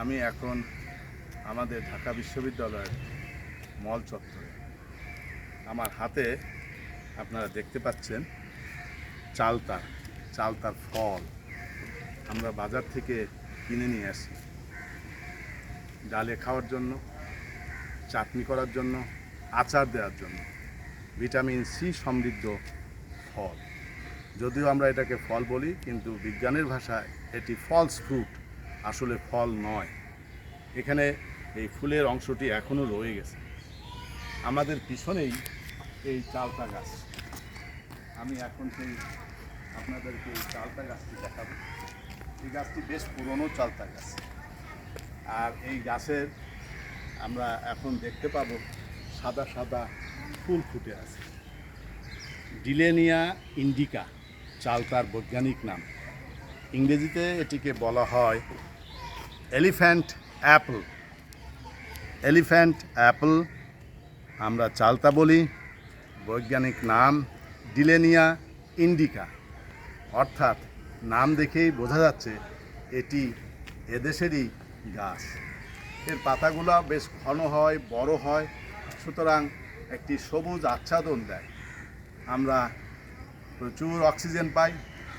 আমি এখন আমাদের ঢাকা বিশ্ববিদ্যালয়ের মল চত্বরে। আমার হাতে আপনারা দেখতে পাচ্ছেন চালতার চালতার ফল। আমরা বাজার থেকে কিনে নিয়ে আসি। ডালে খাওয়ার জন্য, চাটনি করার জন্য, আচার দেওয়ার জন্য। ভিটামিন সি সমৃদ্ধ ফল। যদিও আমরা এটাকে ফল বলি, কিন্তু বিজ্ঞানের ভাষায় এটি ফলস ফ্রুট আসলে ফল নয়। এখানে এই ফুলের অংশটি এখনও রয়ে গেছে। আমাদের পিছনেই এই চালতা গাছ। আমি এখন সেই আপনাদেরকে এই চালতা গাছটি দেখাবো। এই গাছটি বেশ পুরনো চালতা গাছ। আর এই গাছের আমরা এখন দেখতে পাবো সাদা সাদা ফুল ফুটে আছে। ডিলেনিয়া ইন্ডিকা, চালতার বৈজ্ঞানিক নাম। ইংরেজিতে এটিকে বলা হয় এলিফ্যান্ট অ্যাপল। এলিফ্যান্ট অ্যাপল, আমরা চালতা বলি, বৈজ্ঞানিক নাম ডিলেনিয়া ইন্ডিকা। অর্থাৎ নাম দেখেই বোঝা যাচ্ছে এটি এদেশেরই গাছ। এর পাতাগুলো বেশ ঘন হয়, বড় হয়, সুতরাং একটি সবুজ আচ্ছাদন দেয়। আমরা প্রচুর অক্সিজেন পাই,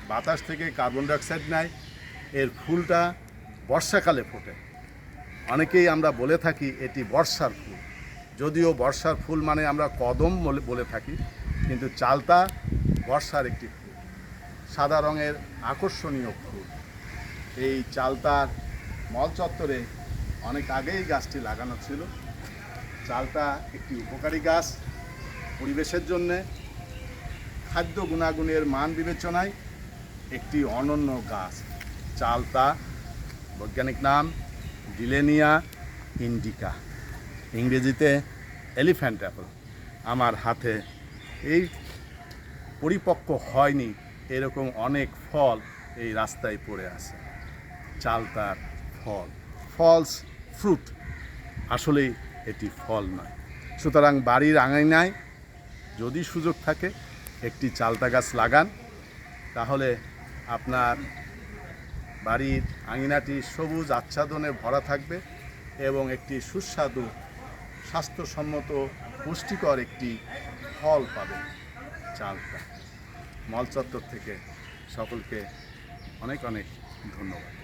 বাতাস থেকে কার্বন ডাইঅক্সাইড নেয়। এর ফুলটা বর্ষাকালে ফোটে। অনেকেই আমরা বলে থাকি এটি বর্ষার ফুল। যদিও বর্ষার ফুল মানে আমরা কদম বলে থাকি, কিন্তু চালতা বর্ষার একটি ফুল। সাদা রঙের আকর্ষণীয় ফুল। এই চালতার মল চত্বরে অনেক আগেই গাছটি লাগানো ছিল। চালতা একটি উপকারী গাছ পরিবেশের জন্যে। খাদ্য গুণাগুণের মান বিবেচনায় একটি অনন্য গাছ। চালতা বৈজ্ঞানিক নাম ডিলেনিয়া ইন্ডিকা। ইংরেজিতে এলিফ্যান্ট অ্যাপল। আমার হাতে এই পরিপক্ক হয়নি, এরকম অনেক ফল এই রাস্তায় পড়ে আছে। চালতার ফল। False fruit. আসলেই এটি ফল নয়। সুতরাং বাড়ির আঙাইনায় যদি সুযোগ থাকে একটি চালতা গাছ লাগান, তাহলে আপনার বাড়ির আঙিনাটি সবুজ আচ্ছাদনে ভরা থাকবে এবং একটি সুস্বাদু, স্বাস্থ্যসম্মত, পুষ্টিকর একটি ফল পাবে চালটা। মল চত্বর থেকে সকলকে অনেক অনেক ধন্যবাদ।